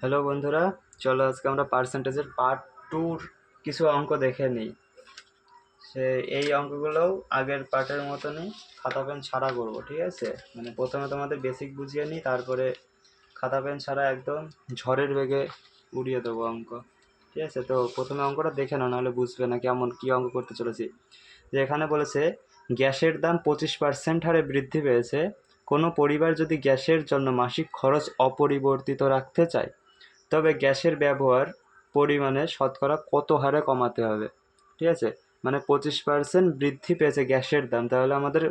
Hello বন্ধুরা, চলো আজকে আমরা পার্সেন্টেজের পার্ট টুর কিছু অঙ্ক দেখে নিই। সে এই অঙ্কগুলোও আগের পার্টের মতনই খাতা পেন ছাড়া করব, ঠিক আছে? মানে প্রথমে তোমাদের বেসিক বুঝিয়ে নিই, তারপরে খাতা পেন ছাড়া একদম ঝড়ের বেগে উড়িয়ে দেবো অঙ্ক, ঠিক আছে? তো প্রথমে অঙ্কটা দেখে নাও, নাহলে বুঝবে না কেমন কী অঙ্ক করতে চলেছি। যে এখানে বলেছে, গ্যাসের দাম পঁচিশ পার্সেন্ট হারে বৃদ্ধি পেয়েছে, কোনো পরিবার যদি গ্যাসের জন্য মাসিক খরচ অপরিবর্তিত রাখতে চায় তবে গ্যাসের ব্যবহার পরিমাণে শতকরা কত হারে কমাতে হবে? ঠিক আছে? মানে পঁচিশ পার্সেন্ট বৃদ্ধি পেয়েছে গ্যাসের দাম। তাহলে আমাদের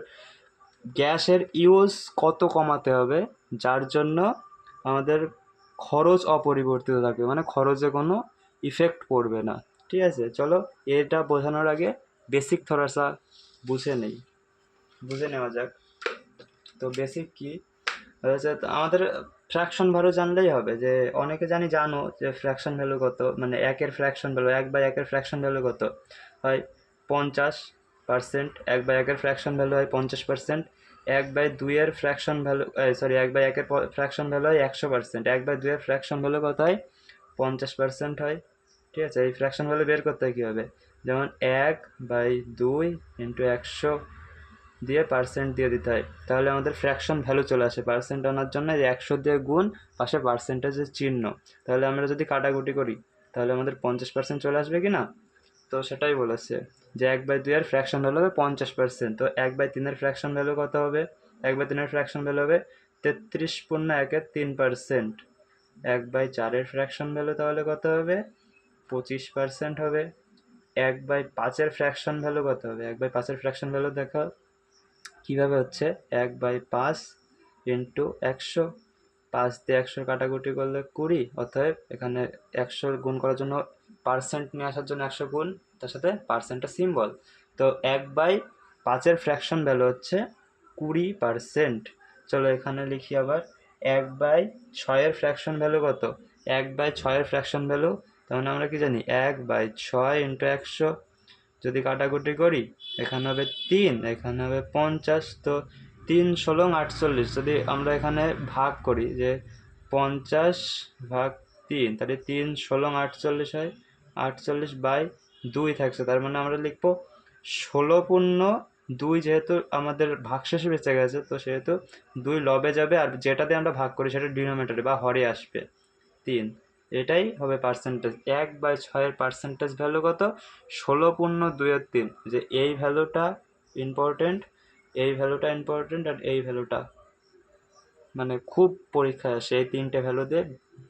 গ্যাসের ইউজ কত কমাতে হবে? যার জন্য আমাদের খরচ অপরিবর্তিত থাকবে মানে খরচে কোনো ইফেক্ট পড়বে না। ঠিক আছে? চলো, এটা বোঝানোর আগে বেসিক থোড়াসা বুঝে নেই। বুঝে নেওয়া যাক। তো বেসিক কি? আমাদের ফ্র্যাকশন ভ্যালু জানলেই হবে যে অনেকে জানি জানো যে ফ্র্যাকশন ভ্যালু কত মানে একের ফ্র্যাকশন ভ্যালু এক বাই একের ফ্র্যাকশন ভ্যালু কত? হয় পঞ্চাশ পার্সেন্ট এক বাই একের ফ্র্যাকশন ভ্যালু হয় পঞ্চাশ পার্সেন্ট এক বাই দুইয়ের ফ্র্যাকশন ভ্যালু সরি এক বাই একের ফ্র্যাকশন ভ্যালু হয় একশো পার্সেন্ট এক বাই দুইয়ের ফ্র্যাকশন ভ্যালু কত হয়? পঞ্চাশ পার্সেন্ট হয়। ঠিক আছে? এই ফ্র্যাকশন ভ্যালু বের করতে হয় কীভাবে? যেমন এক বাই দুই ইন্টু একশো দিয়ে পার্সেন্ট দিয়ে দিতে হয়। তাহলে আমাদের ফ্র্যাকশন ভ্যালু চলে আসে। পার্সেন্ট আনার জন্য একশো দিয়ে গুণ পাশে পার্সেন্টেজের চিহ্ন। তাহলে আমরা যদি কাটাকুটি করি, তাহলে আমাদের পঞ্চাশ পার্সেন্ট চলে আসবে কি না তো সেটাই বলেছে যে এক বাই দুইয়ের ফ্র্যাকশন ভ্যালু হবে পঞ্চাশ পার্সেন্ট তো এক বাই তিনের ফ্র্যাকশন ভ্যালু কত হবে? এক বাই তিনের ফ্র্যাকশন ভ্যালু হবে তেত্রিশ পূর্ণ একের তিন পার্সেন্ট এক বাই চারের ফ্র্যাকশন ভ্যালু তাহলে কত হবে? পঁচিশ পার্সেন্ট হবে। এক বাই পাঁচের ফ্র্যাকশন ভ্যালু কত হবে? এক বাই পাঁচের ফ্র্যাকশন ভ্যালু দেখো কীভাবে হচ্ছে এক বাই পাঁচ ইন্টু একশো? পাঁচ দিয়ে একশোর কাটাকুটি করলে কুড়ি, অতএব এখানে একশো গুণ করার জন্য পার্সেন্ট নিয়ে আসার জন্য একশো গুণ, তার সাথে পার্সেন্টটা সিম্বল তো এক বাই পাঁচের ফ্র্যাকশন ভ্যালু হচ্ছে কুড়ি পার্সেন্ট চলো এখানে লিখি আবার, এক বাই ছয়ের ফ্র্যাকশন ভ্যালু কত? এক বাই ছয়ের ফ্র্যাকশন ভ্যালু মানে আমরা কি জানি? এক বাই ছয় ইন্টু একশো যদি কাটাকুটি করি, এখানে হবে তিন, এখানে হবে পঞ্চাশ, তো তিন ষোলো আটচল্লিশ। যদি আমরা এখানে ভাগ করি যে পঞ্চাশ ভাগ তিন, তাহলে তিন ষোলো আটচল্লিশ হয়, আটচল্লিশ বাই দুই থাকছে। তার মানে আমরা লিখব ষোলো পূর্ণ দুই যেহেতু আমাদের ভাগশেষে বেঁচে গেছে, তো সেহেতু দুই লবে যাবে, আর যেটাতে আমরা ভাগ করি সেটা ডিনোমিনেটরে বা হরে আসবে। তিন। এটাই হবে পার্সেন্টেজ এক বাই ছয়ের পার্সেন্টেজ ভ্যালু কত? ষোলো পূর্ণ দুইয়ের তিন। যে এই ভ্যালুটা ইম্পর্টেন্ট এই ভ্যালুটা ইম্পর্টেন্ট আর এই ভ্যালুটা মানে খুব পরীক্ষায় আসে। এই তিনটে ভ্যালু দিয়ে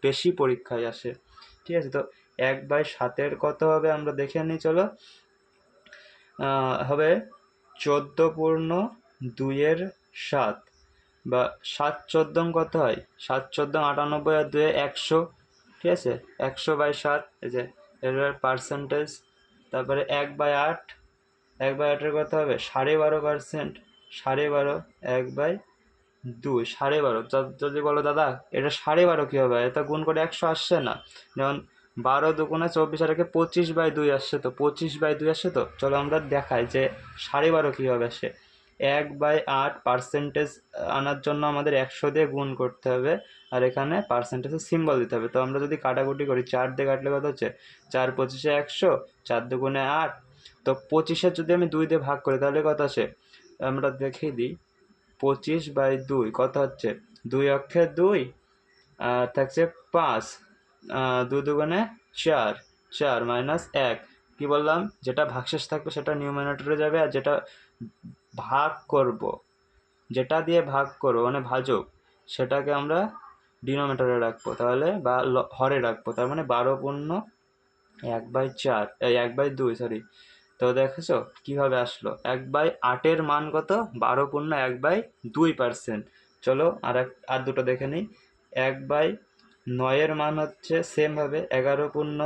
বেশি পরীক্ষায় আসে। ঠিক আছে? তো এক বাই সাতের কত হবে আমরা দেখে নিই, চলো। হবে চোদ্দ পূর্ণ দুইয়ের সাত। বা সাত চোদ্দম কত হয়? সাত চোদ্দম আটানব্বই আর দুয়ে একশো। ঠিক আছে? একশো বাই সাত, এই যে এর পার্সেন্টেজ তারপরে এক বাই আট, এক বাই আটের কত হবে? সাড়ে বারো পার্সেন্ট সাড়ে বারো, এক বাই দুই, সাড়ে বারো। যদি বলো, দাদা, এটা সাড়ে বারো কী হবে? এটা গুণ করে একশো আসছে না। যেমন, বারো দুগুণে চব্বিশ, আর একে পঁচিশ বাই দুই আসছে তো, পঁচিশ বাই দুই আসছে তো? চলো আমরা দেখাই যে সাড়ে বারো কীভাবে আসে এক বাই আট পার্সেন্টেজ আনার জন্য আমাদের একশো দিয়ে গুণ করতে হবে। আর এখানে পার্সেন্টেজের সিম্বল দিতে হবে। তো আমরা যদি কাটাকুটি করি, চার দিয়ে কাটলে কত হচ্ছে? চার পঁচিশে একশো, চার দুগুণে আট। তো পঁচিশের যদি আমি দুই দিয়ে ভাগ করি, তাহলে কত আসে? আমরা দেখিয়ে দিই, পঁচিশ বাই দুই কত হচ্ছে? দুই অক্ষে দুই, আর থাকছে পাঁচ দুই দুগুণে চার চার মাইনাস এক। কী বললাম? যেটা ভাগশেষ থাকবে সেটা নিউমিনেটরে যাবে, আর যেটা ভাগ করব। যেটা দিয়ে ভাগ করব মানে ভাজক, সেটাকে আমরা ডিনোমিনেটরে রাখব। তাহলে বা হরে রাখব। তার মানে বারো পূর্ণ এক বাই চার এক বাই দুই সরি তো দেখেছ কীভাবে আসলো? এক বাই আটের মান কত? বারো পূর্ণ এক বাই দুই পার্সেন্ট চলো আর এক, আর দুটো দেখে নিই। এক বাই নয়ের মান হচ্ছে সেমভাবে এগারো পূর্ণ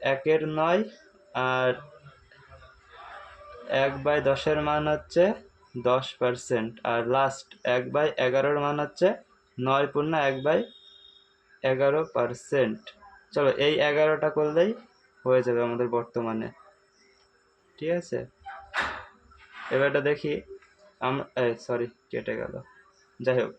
একের নয় আর এক বাই দশের মান হচ্ছে দশ পার্সেন্ট আর লাস্ট এক বাই এগারোর মান হচ্ছে নয় পূর্ণ এক বাই এগারো পার্সেন্ট চলো এই এগারোটা করলেই হয়ে যাবে আমাদের বর্তমানে। ঠিক আছে? এবারটা দেখি আমরা সরি কেটে গেল। যাই হোক।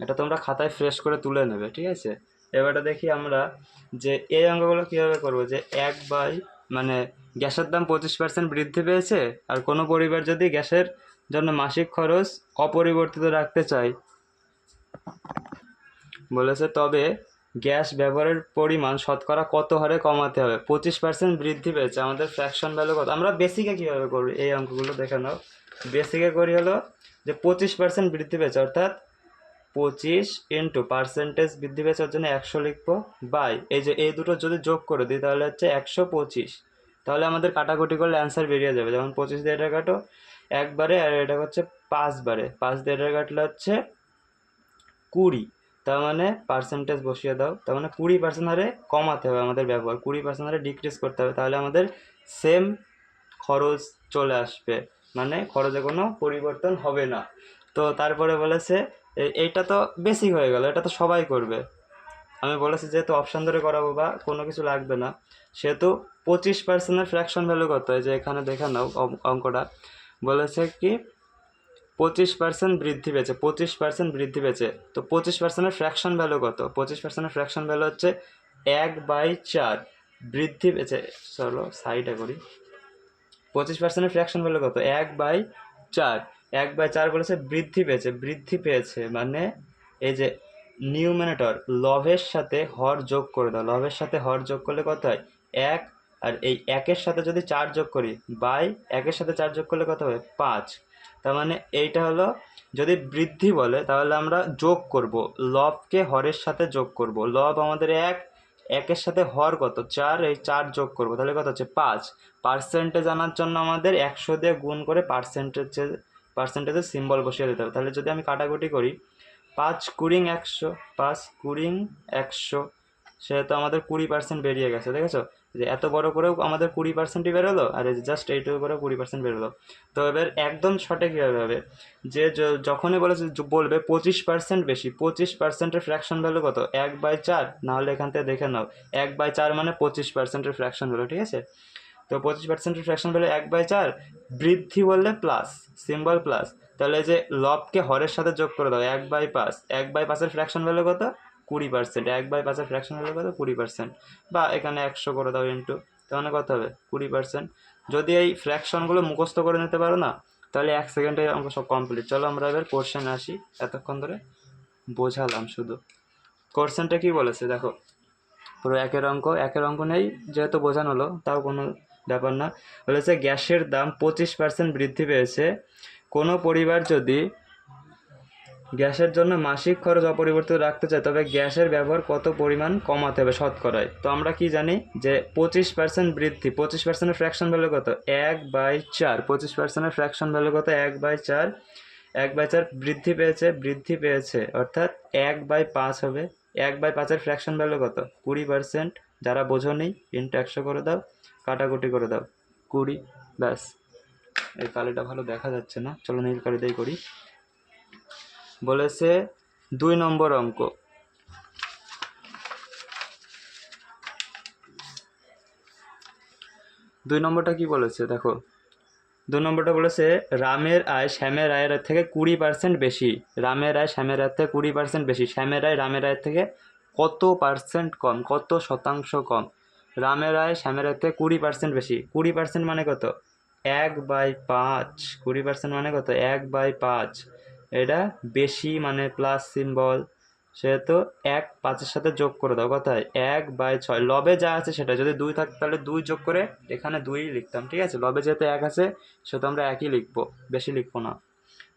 এটা তোমরা খাতায় ফ্রেশ করে তুলে নেবে, ঠিক আছে? এবারটা দেখি আমরা যে এই অঙ্কগুলো কীভাবে করব, যে এক বাই মানে গ্যাসের দাম পঁচিশ পার্সেন্ট বৃদ্ধি পেয়েছে আর কোনো পরিবার যদি গ্যাসের জন্য মাসিক খরচ অপরিবর্তিত রাখতে চায়। বলেছে, তবে গ্যাস ব্যবহারের পরিমাণ শতকরা কত হারে কমাতে হবে? পঁচিশ পার্সেন্ট বৃদ্ধি পেয়েছে। আমাদের ফ্র্যাকশন ভ্যালু কত? আমরা বেসিকে কীভাবে করব? এই অঙ্কগুলো দেখে নাও। বেসিকে করি হলো যে পঁচিশ পার্সেন্ট বৃদ্ধি পেয়েছে, অর্থাৎ পঁচিশ ইন্টু পার্সেন্টেজ বৃদ্ধি পেয়েছে জন্য একশো লিখব। বাই এই যে এই দুটো যদি যোগ করে দিই, তাহলে হচ্ছে একশো পঁচিশ। তাহলে আমাদের কাটাকুটি করলে অ্যান্সার বেরিয়ে যাবে। যেমন পঁচিশ দিয়ে এটা কাটো, একবারে, আর এটা হচ্ছে পাঁচবারে পাঁচ দিয়ে এটা কাটলে হচ্ছে কুড়ি। তার মানে পার্সেন্টেজ বসিয়ে দাও। তার মানে কুড়ি পার্সেন্ট হারে কমাতে হবে আমাদের ব্যবহার। কুড়ি পার্সেন্ট হারে ডিক্রিজ করতে হবে। তাহলে আমাদের সেম খরচ চলে আসবে। মানে খরচে কোনো পরিবর্তন হবে না। তো তারপরে বলেছে এইটা তো বেসিক হয়ে গেল, এটা তো সবাই করবে। আমি বলেছি যেহেতু অপশান ধরে করাবো বা কোনো কিছু লাগবে না, সেহেতু পঁচিশ পার্সেন্টের ফ্র্যাকশন ভ্যালু কত এই যে এখানে দেখে নাও অঙ্ক- অঙ্কটা। বলেছে কি, পঁচিশ পার্সেন্ট বৃদ্ধি পেয়েছে, পঁচিশ পার্সেন্ট বৃদ্ধি পেয়েছে, তো পঁচিশ পার্সেন্টের ফ্র্যাকশন ভ্যালু কত? পঁচিশ পার্সেন্টের ফ্র্যাকশন ভ্যালু হচ্ছে এক বাই চার, বৃদ্ধি পেয়েছে, চলো সাইডে করি। পঁচিশ পার্সেন্টের ফ্র্যাকশন ভ্যালু কত? এক বাই চার এক বাই চার বলেছে বৃদ্ধি পেয়েছে বৃদ্ধি পেয়েছে মানে এই যে নিউমিনেটর লভের সাথে হর যোগ করে দাও, লভের সাথে হর যোগ করলে কত হয়? এক, আর এই একের সাথে যদি চার যোগ করি, বাই একের সাথে চার যোগ করলে কত হবে? পাঁচ। তার মানে এইটা হলো যদি বৃদ্ধি বলে, তাহলে আমরা যোগ করব লবকে হরের সাথে যোগ করব। লব আমাদের এক, একের সাথে হর কত? চার, এই চার যোগ করব। তাহলে কত হচ্ছে? পাঁচ। পার্সেন্টেজ আনার জন্য আমাদের একশো দিয়ে গুণ করে পার্সেন্টেজের পার্সেন্টেজের সিম্বল বসিয়ে দিতে হবে। তাহলে যদি আমি কাটাকুটি করি, পাঁচ কুড়িং একশো, পাঁচ কুড়িং একশো, সেহেতু আমাদের কুড়ি পার্সেন্ট বেরিয়ে গেছে, দেখেছ? যে এত বড় করেও আমাদের কুড়ি পার্সেন্টই বেরোলো, আর জাস্ট এইটুকু করেও কুড়ি পার্সেন্ট বেরোলো। তো এবার একদম সঠিক কীভাবে হবে? যে যখনই বলেছে বলবে পঁচিশ পার্সেন্ট বেশি, পঁচিশ পার্সেন্টের ফ্র্যাকশন ভ্যালু কত? এক বাই চার, নাহলে এখান থেকে দেখে নাও, এক বাই চার মানে পঁচিশ পার্সেন্টের ফ্র্যাকশন ভ্যালু ঠিক আছে? তো পঁচিশ পার্সেন্টের ফ্র্যাকশন ভ্যালু এক বাই চার, বৃদ্ধি বললে প্লাস সিম্বল প্লাস তাহলে যে লবকে হরের সাথে যোগ করে দাও, এক বাই পাঁচ, এক বাই পাঁচের ফ্র্যাকশন ভ্যালু কত? কুড়ি পার্সেন্ট এক বাই পাঁচের ফ্র্যাকশন ভ্যালু কত? কুড়ি পার্সেন্ট বা এখানে একশো করে দাও ইন্টু তাহলে কত হবে? কুড়ি পার্সেন্ট যদি এই ফ্র্যাকশনগুলো মুখস্থ করে নিতে পারো না, তাহলে এক সেকেন্ডে অঙ্ক সব কমপ্লিট চলো আমরা এবার কোর্শনে আসি। এতক্ষণ ধরে বোঝালাম শুধু। কোর্শনটা কি বলেছে? দেখো, পুরো একের অঙ্ক একের অঙ্ক নেই, যেহেতু বোঝানো হলো, তাও কোনো ব্যাপার না। বলেছে গ্যাসের দাম পঁচিশ পার্সেন্ট বৃদ্ধি পেয়েছে। কোনো পরিবার যদি গ্যাসের জন্য মাসিক খরচ অপরিবর্তিত রাখতে চায়, তবে গ্যাসের ব্যবহার কত পরিমাণ কমাতে হবে শতকরায়? তো আমরা কি জানি যে পঁচিশ পার্সেন্ট বৃদ্ধি, পঁচিশ পার্সেন্টের ফ্র্যাকশন ভ্যালু কত? এক বাই চার, পঁচিশ পার্সেন্টের ফ্র্যাকশন ভ্যালু কত? এক বাই চার, এক বাই চার বৃদ্ধি পেয়েছে বৃদ্ধি পেয়েছে। অর্থাৎ এক বাই পাঁচ হবে। এক বাই পাঁচের ফ্র্যাকশন ভ্যালু কত? কুড়ি পার্সেন্ট যারা বোঝো নেই ইন্টু একশো করে দাও। কাটাকুটি করে দাও। কুড়ি, ব্যাস। এই কালিটা ভালো দেখা যাচ্ছে না। চলো নীল কালিটাই করি। বলেছে দুই নম্বর অঙ্ক। দুই নম্বরটা কি বলেছে? দেখো। দুই নম্বরটা বলেছে, রামের আয় শ্যামের আয়ের থেকে কুড়ি পার্সেন্ট বেশি। রামের আয় শ্যামের আয়ের থেকে কুড়ি পার্সেন্ট বেশি। শ্যামের আয় রামের আয়ের থেকে কত পার্সেন্ট কম? কত শতাংশ কম? রামের আয় শ্যামের থেকে কুড়ি পার্সেন্ট বেশি। কুড়ি পার্সেন্ট মানে কত? এক বাই পাঁচ। কুড়ি পার্সেন্ট মানে কত? এক বাই পাঁচ। এটা বেশি মানে প্লাস সিম্বল সেহেতু এক পাঁচের সাথে যোগ করে দাও। কথায় এক বাই ছয়। লবে যা আছে সেটা। যদি দুই থাকতো তাহলে দুই যোগ করে এখানে দুই লিখতাম, ঠিক আছে? লবে যেহেতু এক আছে, সেহেতু আমরা একই লিখব। বেশি লিখব না।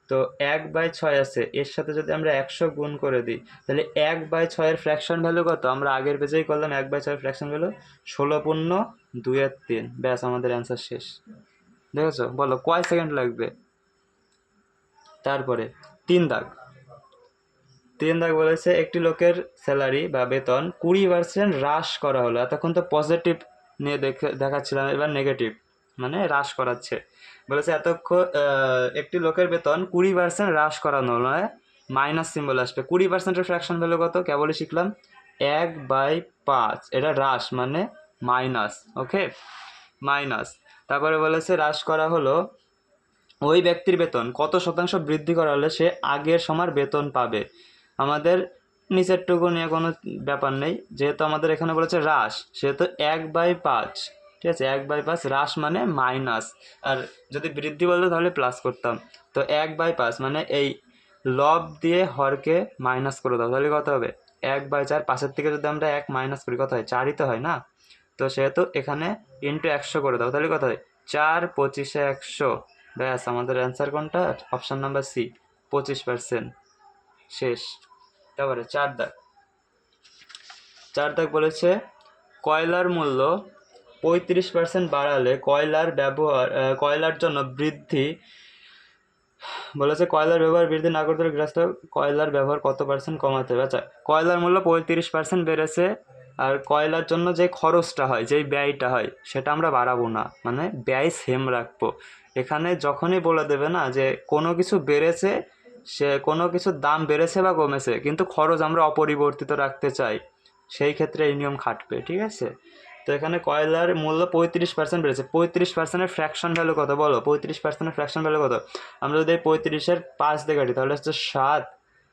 তো এক বাই ছয় আছে, এর সাথে যদি আমরা একশো গুণ করে দিই, তাহলে এক বাই ছয়ের ফ্র্যাকশন ভ্যালু কত? আমরা আগের পেজেই করলাম এক বাই ছয়ের ফ্র্যাকশন ভ্যালু ষোলো পূর্ণ দুইয়ের তিন। ব্যাস, আমাদের অ্যান্সার শেষ। দেখেছ? বলো, কয় সেকেন্ড লাগবে? তারপরে, তিন দাগ। তিন দাগ বলেছে, একটি লোকের স্যালারি বা বেতন কুড়ি পার্সেন্ট হ্রাস করা হলো। এতক্ষণ তো পজিটিভ নিয়ে দেখে, দেখাচ্ছিলাম, এবার নেগেটিভ মানে হ্রাস করাচ্ছে। বলেছে এতক্ষণ একটি লোকের বেতন কুড়ি পার্সেন্ট হ্রাস করানো হলো মাইনাস সিম্বল আসবে। কুড়ি পার্সেন্টের ফ্র্যাকশন ভ্যালু কত? কেবলই শিখলাম। এক বাই পাঁচ। এটা হ্রাস মানে মাইনাস ওকে মাইনাস তারপরে বলেছে হ্রাস করা হলো, ওই ব্যক্তির বেতন কত শতাংশ বৃদ্ধি করা হলে সে আগের সমান বেতন পাবে? আমাদের নিচেরটুকু নিয়ে কোনো ব্যাপার নেই। যেহেতু আমাদের এখানে বলেছে হ্রাস, সেহেতু এক বাই পাঁচ। ঠিক আছে? এক বাই পাঁচ হ্রাস মানে মাইনাস আর যদি বৃদ্ধি বলতো তাহলে প্লাস করতাম। তো এক বাই পাঁচ মানে এই লব দিয়ে হরকে মাইনাস করে দাও। তাহলে কত হবে? এক বাই চার। পাশের থেকে যদি আমরা এক মাইনাস করি, কত হয়? চারই তো হয় না? তো সেহেতু এখানে ইন্টু একশো করে দাও। তাহলে কত হয়? চার পঁচিশে একশো। ব্যাস, আমাদের অ্যান্সার কোনটা? অপশান নাম্বার সি পঁচিশ পার্সেন্ট শেষ। তারপরে চার দাগ। চার দাগ বলেছে, কয়লার মূল্য পঁয়ত্রিশ পার্সেন্ট বাড়ালে কয়লার ব্যবহার কয়লার জন্য বৃদ্ধি, বলেছে কয়লার ব্যবহার বৃদ্ধি না করতে গ্রাহকরা কয়লার ব্যবহার কত পার্সেন্ট কমাতে হবে? আচ্ছা কয়লার মূল্য পঁয়ত্রিশ পার্সেন্ট বেড়েছে, আর কয়লার জন্য যে খরচটা হয়, যেই ব্যয়টা হয়, সেটা আমরা বাড়াবো না। মানে ব্যয় সেম রাখব। এখানে যখনই বলে দেবে না যে কোনো কিছু বেড়েছে, সে কোনো কিছুর দাম বেড়েছে বা কমেছে, কিন্তু খরচ আমরা অপরিবর্তিত রাখতে চাই, সেই ক্ষেত্রে এই নিয়ম খাটবে, ঠিক আছে? তো এখানে কয়লার মূল্য পঁয়ত্রিশ পার্সেন্ট বেড়েছে। পঁয়ত্রিশ পার্সেন্টের ফ্র্যাকশন ভ্যালু কত বলো? পঁয়ত্রিশ পার্সেন্টের ফ্র্যাকশন ভ্যালু কত? আমরা যদি পঁয়ত্রিশের পাঁচ দিয়ে কাটি, তাহলে হচ্ছে সাত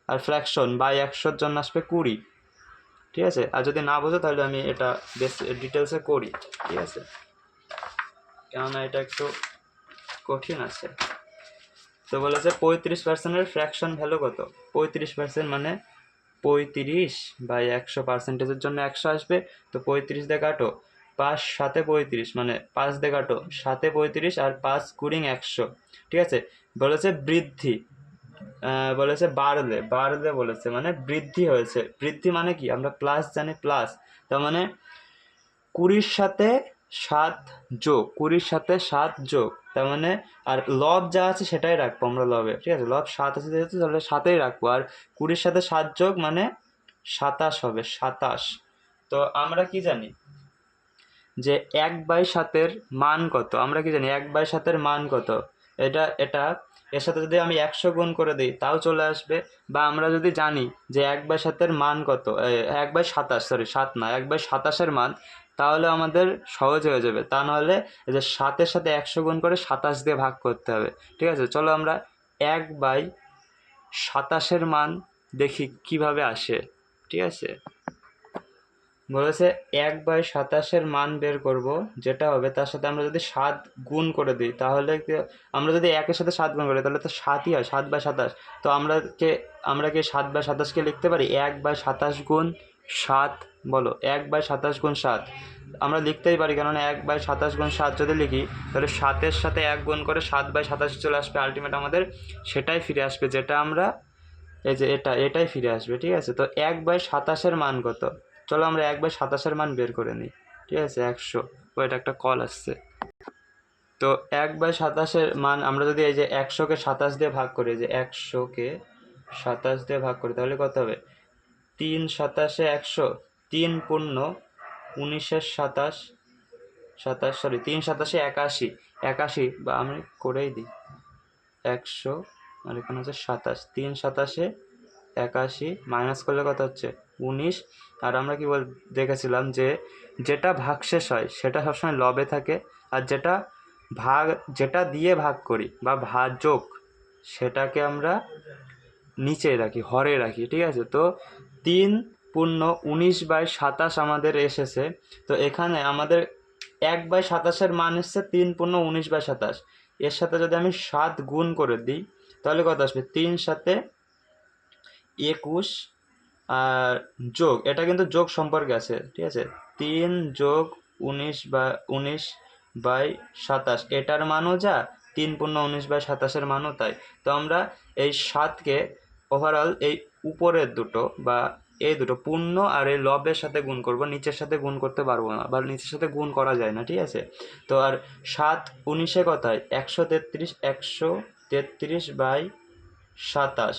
আর ফ্র্যাকশন বাই একশোর জন্য আসবে কুড়ি। ঠিক আছে? আর যদি না বোঝো, তাহলে আমি এটা বেশ ডিটেলসে করি। ঠিক আছে? কেননা এটা একটু কঠিন আছে। তো বলেছে পঁয়ত্রিশ পার্সেন্টের ফ্র্যাকশন ভ্যালু কত? পঁয়ত্রিশ পার্সেন্ট মানে পঁয়ত্রিশ বাই একশো পার্সেন্টেজের জন্য একশো আসবে, তো পঁয়ত্রিশ দিয়ে কাটো। পাঁচ সাতে পঁয়ত্রিশ মানে পাঁচ দিয়ে কাটো। সাতে পঁয়ত্রিশ আর পাঁচ কুড়িং একশো, ঠিক আছে? বলেছে বৃদ্ধি বলেছে বাড়লে বাড়লে বলেছে মানে বৃদ্ধি হয়েছে। বৃদ্ধি মানে কি? আমরা প্লাস জানি প্লাস তার মানে কুড়ির সাথে সাত যোগ, কুড়ির সাথে সাত যোগ, তার মানে আর লব যা আছে সেটাই রাখব আমরা লবে, ঠিক আছে? লব সাত আছে যেহেতু, তাহলে সাতেই রাখব। আর কুড়ির সাথে সাত যোগ মানে সাতাশ হবে, সাতাশ। তো আমরা কি জানি? যে এক বাই সাতের মান কত? আমরা কি জানি? এক বাই সাতের মান কত? এটা এটা, এর সাথে যদি আমি একশো গুণ করে দিই, তাও চলে আসবে। বা আমরা যদি জানি যে এক বাই সাতের মান কত? এক বাই সাতাশ সরি সাত না, এক বাই সাতাশের মান তাহলে আমাদের সহজ হয়ে যাবে। তা নাহলে এই যে সাতের সাথে একশো গুণ করে সাতাশ দিয়ে ভাগ করতে হবে। ঠিক আছে? চলো আমরা এক বাই সাতাশের মান দেখি কীভাবে আসে। ঠিক আছে? বলেছে এক বাই সাতাশের মান বের করব, যেটা হবে তার সাথে আমরা যদি সাত গুণ করে দিই, তাহলে আমরা যদি একের সাথে সাত গুণ করি তাহলে তো সাতই হয়, সাত বাই সাতাশ। তো আমরা কে, আমরা কি সাত বাই সাতাশকে লিখতে পারি? এক বাই সাতাশ গুণ সাত, বলো, এক বাই সাতাশ গুণ সাত। আমরা লিখতেই পারি, কেননা এক বাই সাতাশ গুণ সাত যদি লিখি, তাহলে সাতের সাথে এক গুণ করে সাত বাই সাতাশ চলে আসবে আলটিমেট আমাদের, সেটাই ফিরে আসবে, যেটা আমরা, এই যে এটা, এটাই ফিরে আসবে, ঠিক আছে? তো এক বাই সাতাশের মান কত? চলো আমরা এক বাই সাতাশের মান বের করে নিই, ঠিক আছে? একশো। ও, এটা একটা কল আসছে। তো এক বাই সাতাশের মান আমরা যদি এই যে একশোকে সাতাশ দিয়ে ভাগ করি যে একশোকে সাতাশ দিয়ে ভাগ করি, তাহলে কত হবে? তিন সাতাশে একশো, তিন পূর্ণ উনিশের সাতাশ সাতাশ সরি তিন সাতাশে একাশি একাশি, বা আমি করেই দিই। একশো, আর এখানে হচ্ছে সাতাশ, তিন সাতাশে একাশি মাইনাস করলে কত হচ্ছে? উনিশ। আর আমরা কি বল, দেখেছিলাম যে যেটা ভাগশেষ হয়, সেটা সবসময় লবে থাকে, আর যেটা ভাগ, যেটা দিয়ে ভাগ করি, বা ভাজক সেটাকে আমরা নিচে রাখি, হরে রাখি, ঠিক আছে? তো তিন পূর্ণ উনিশ বাই সাতাশ আমাদের এসেছে। তো এখানে আমাদের এক বাই সাতাশের মান এসছে তিন পূর্ণ উনিশ বাই সাতাশ। এর সাথে যদি আমি সাত গুণ করে দিই, তাহলে কত আসবে? তিন সাথে একুশ আর যোগ, এটা কিন্তু যোগ সম্পর্কে আছে, ঠিক আছে? তিন যোগ উনিশ বা উনিশ বাই সাতাশ, এটার মানও যা? তিন পূর্ণ উনিশ বাই সাতাশের মানও তাই। তো আমরা এই সাতকে ওভারঅল এই উপরের দুটো বা এই দুটো পূর্ণ আর এই লবের সাথে গুণ করব, নিচের সাথে গুণ করতে পারব না বা নিচের সাথে গুণ করা যায় না, ঠিক আছে? তো আর সাত উনিশে কথায়? একশো তেত্রিশ একশো তেত্রিশ বাই সাতাশ,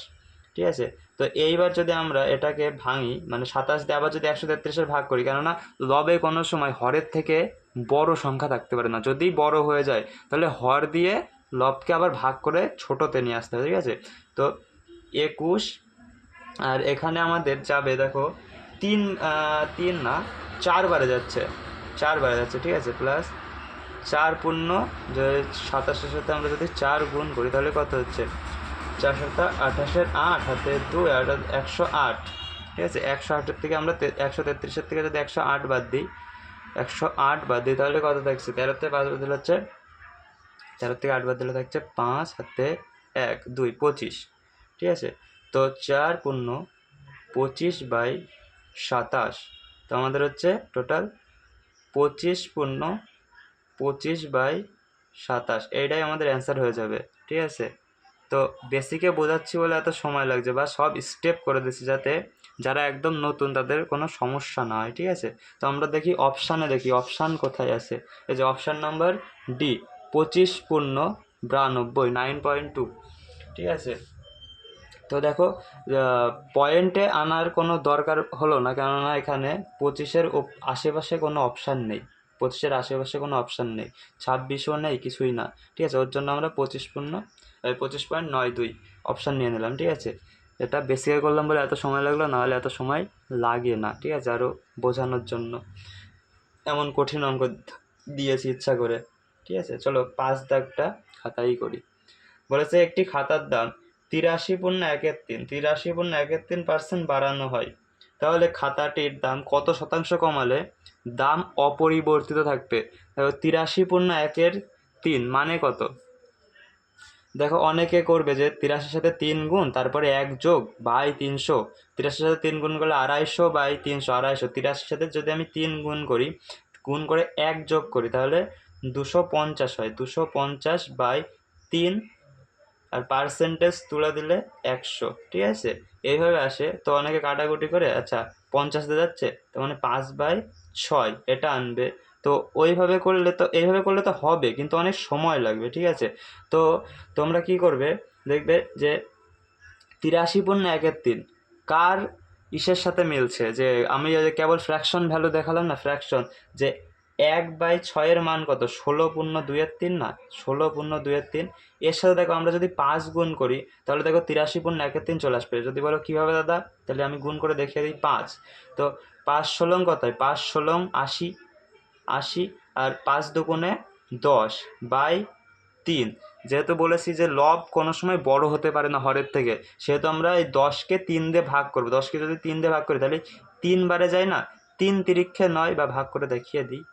ঠিক আছে? তো এইবার যদি আমরা এটাকে ভাঙি মানে সাতাশ দিয়ে আবার যদি একশো তেত্রিশের ভাগ করি, কেননা লবে কোনো সময় হরের থেকে বড় সংখ্যা থাকতে পারে না। যদি বড় হয়ে যায়, তাহলে হর দিয়ে লবকে আবার ভাগ করে ছোটোতে নিয়ে আসতে হবে, ঠিক আছে? তো একুশ। আর এখানে আমাদের যাবে, দেখো, তিন তিন না, চার বারে যাচ্ছে। চার বারে যাচ্ছে, ঠিক আছে? প্লাস চার পূর্ণ সাতাশের সাথে আমরা যদি চার গুণ করি, তাহলে কত হচ্ছে? চার সাতা আঠাশের আট, হাতে দুই আট একশো আট। ঠিক আছে? একশো আটের থেকে আমরা একশো তেত্রিশের থেকে যদি একশো আট বাদ দিই, একশো আট বাদ দিই, তাহলে কত থাকছে? তেরোতে পাঁচ বাদ দিলে হচ্ছে তেরো থেকে আট বাদ দিলে থাকছে পাঁচ, হাতে এক, দুই, পঁচিশ। ঠিক আছে? তো চার পূর্ণ পঁচিশ বাই সাতাশ, তো আমাদের হচ্ছে টোটাল পঁচিশ পূর্ণ পঁচিশ বাই সাতাশ, এইটাই আমাদের অ্যান্সার হয়ে যাবে, ঠিক আছে? তো বেসিকে বোঝাচ্ছি বলে এত সময় লাগছে বা সব স্টেপ করে দিচ্ছি যাতে যারা একদম নতুন তাদের কোনো সমস্যা না হয়, ঠিক আছে? তো আমরা দেখি অপশানে দেখি অপশান কোথায় আছে? এই যে অপশান নাম্বার ডি পঁচিশ পূর্ণ বিরানব্বই নাইন পয়েন্ট টু ঠিক আছে? তো দেখো পয়েন্টে আনার কোনো দরকার হলো না, কেননা এখানে পঁচিশের আশেপাশে কোনো অপশান নেই। পঁচিশের আশেপাশে কোনো অপশান নেই। ছাব্বিশও নেই, কিছুই না, ঠিক আছে? ওর জন্য আমরা পঁচিশ পূর্ণ পঁচিশ পয়েন্ট নয় দুই অপশান নিয়ে নিলাম, ঠিক আছে? এটা বেসিকে করলাম বলে এত সময় লাগল নাহলে এত সময় লাগে না, ঠিক আছে? আরও বোঝানোর জন্য। এমন কঠিন অঙ্ক দিয়েছি ইচ্ছা করে, ঠিক আছে? চলো পাঁচ দাগটা খাতাই করি। বলেছে একটি খাতার দাম তিরাশি পূর্ণ একের তিন তিরাশি পূর্ণ একের তিন পার্সেন্ট বাড়ানো হয়। তাহলে খাতাটির দাম কত শতাংশ কমালে? দাম অপরিবর্তিত থাকবে। দেখো তিরাশি পূর্ণ একের তিন মানে কত? দেখো, অনেকে করবে যে তিরাশির সাথে তিন গুণ, তারপরে এক যোগ, বাই তিনশো। তিরাশির সাথে তিন গুণ করলে আড়াইশো বাই তিনশো, আড়াইশো। তিরাশির সাথে যদি আমি তিন গুণ করি, গুণ করে এক যোগ করি, তাহলে দুশো পঞ্চাশ হয়। দুশো পঞ্চাশ বাই তিন আর পার্সেন্টেজ তুলে দিলে একশো, ঠিক আছে? এইভাবে আসে। তো অনেকে কাটাকুটি করে আচ্ছা পঞ্চাশ দিয়ে যাচ্ছে তো মানে পাঁচ বাই ছয়, এটা আনবে। তো ওইভাবে করলে তো, এইভাবে করলে তো হবে, কিন্তু অনেক সময় লাগবে, ঠিক আছে? তো তোমরা কি করবে, দেখবে যে তিরাশি পূর্ণ একের তিন, কার ইসের সাথে মিলছে? যে আমি কেবল ফ্র্যাকশন ভ্যালু দেখালাম না ফ্র্যাকশন যে এক বাই ছয়ের মান কত? ষোলো পূর্ণ দুইয়ের তিন না? ষোলো পূর্ণ দুইয়ের তিন। এর সাথে দেখো আমরা যদি পাঁচ গুণ করি, তাহলে দেখো তিরাশি পূর্ণ একের তিন চলে আসবে। যদি বলো কীভাবে দাদা? তাহলে আমি গুণ করে দেখিয়ে দিই পাঁচ। তো পাঁচ ষোলং কত? হয় পাঁচ ষোলং আশি আশি আর পাঁচ দুগুণে দশ বাই তিন। যেহেতু বলেছি যে লব কোনো সময় বড় হতে পারে না হরের থেকে, সেহেতু আমরা এই দশকে তিন দিয়ে ভাগ করব। দশকে যদি তিন দিয়ে ভাগ করি, তাহলে তিন বারে যায় না? তিন তিরিক্ষে নয় বা ভাগ করে দেখিয়ে দিই।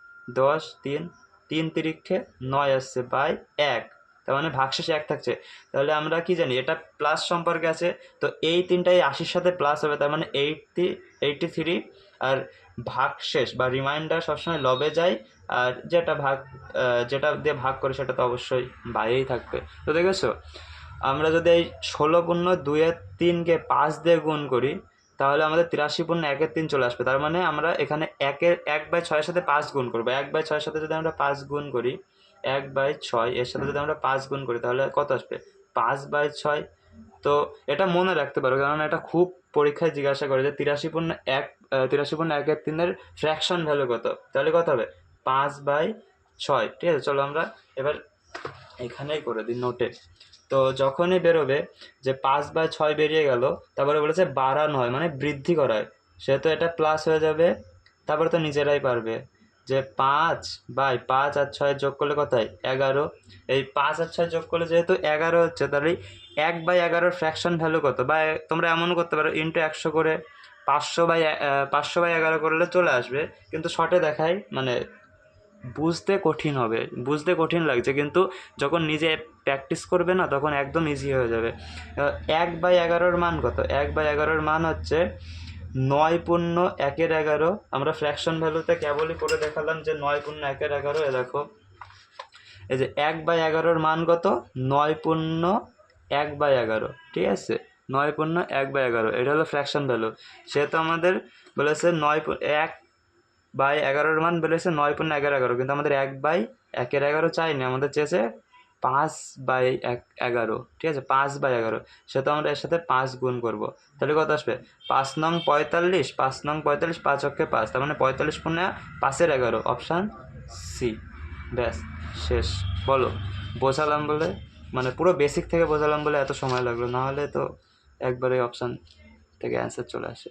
দশ, তিন তিন তিরিক্ষে নয় আসছে বাই এক। তার মানে ভাগশেষে এক থাকছে। তাহলে আমরা কি জানি, এটা প্লাস সম্পর্কে আছে, তো এই তিনটাই আশির সাথে প্লাস হবে, তার মানে এইটটি এইটটি থ্রি আর ভাগশেষ বা রিমাইন্ডার সবসময় লবে যায়, আর যেটা ভাগ যেটা দিয়ে ভাগ করে সেটা তো অবশ্যই বাইরেই থাকবে। তো দেখেছ? আমরা যদি এই ষোলো পূর্ণ দুইয়ের তিনকে পাঁচ দিয়ে গুণ করি তাহলে আমাদের তিরাশি পূর্ণ একের তিন চলে আসবে। তার মানে আমরা এখানে একের এক বাই ছয়ের সাথে পাঁচ গুণ করব। এক বাই ছয়ের সাথে যদি আমরা পাঁচ গুণ করি, এক বাই ছয় এর সাথে যদি আমরা পাঁচ গুণ করি, তাহলে কত আসবে? পাঁচ বাই ছয়। তো এটা মনে রাখতে পারো, কারণ এটা খুব পরীক্ষায় জিজ্ঞাসা করে যে তিরাশি পূর্ণ এক তিরাশি পূর্ণ একের তিনের ফ্র্যাকশন ভ্যালু কত? তাহলে কত হবে? পাঁচ বাই ছয়। ঠিক আছে, চলো আমরা এবার এখানেই করে দিই নোটে তো যখনই বেরোবে যে পাঁচ বাই ছয় বেরিয়ে গেল, তারপরে বলেছে বাড়ানো হয় মানে বৃদ্ধি করা হয় সেহেতু এটা প্লাস হয়ে যাবে, তারপরে তো নিজেরাই পারবে। যে পাঁচ বাই পাঁচ আর ছয় যোগ করলে কত হয় এগারো। এই পাঁচ আর ছয় যোগ করলে যেহেতু এগারো হচ্ছে, তাহলে এক বাই এগারোর ফ্র্যাকশন ভ্যালু কত? বা তোমরা এমনও করতে পারো ইন্টু একশো করে, পাঁচশো বাই পাঁচশো বাই এগারো করলে চলে আসবে। কিন্তু শর্টে দেখায় মানে বুঝতে কঠিন হবে, বুঝতে কঠিন লাগছে। কিন্তু যখন নিজে প্র্যাকটিস করবে না, তখন একদম ইজি হয়ে যাবে। এক বাই এগারোর মান কত? এক বাই এগারোর মান হচ্ছে নয় পূর্ণ একের এগারো। আমরা ফ্র্যাকশন ভ্যালুতে কেবলই করে দেখালাম যে নয় পূর্ণ একের এগারো, এ দেখো। এই যে এক বাই এগারোর মান কত? নয় পূর্ণ এক বাই এগারো, ঠিক আছে? নয় পূর্ণ এক বাই এগারো, এটা হলো ফ্র্যাকশন ভ্যালু সেহেতু আমাদের বলেছে নয় এক বাই এগারোর মান বলেছে নয় পূর্ণ এগারো এগারো। কিন্তু আমাদের এক বাই একের এগারো চাইনি, আমাদের চেয়েছে পাঁচ বাই এক এগারো। ঠিক আছে? পাঁচ বাই এগারো। সেহেতু আমরা এর সাথে পাঁচ গুণ করব। তাহলে কত আসবে? পাঁচ নং পঁয়তাল্লিশ, পাঁচ নং পঁয়তাল্লিশ, পাঁচ অক্ষে পাঁচ। তার মানে পঁয়তাল্লিশ পূর্ণ পাঁচের এগারো, অপশান সি। ব্যাস, শেষ। বলো, বোঝালাম বলে? মানে পুরো বেসিক থেকে বোঝালাম বলে এত সময় লাগল। না হলে তো একবারে অপশান থেকে অ্যান্সার চলে আসে।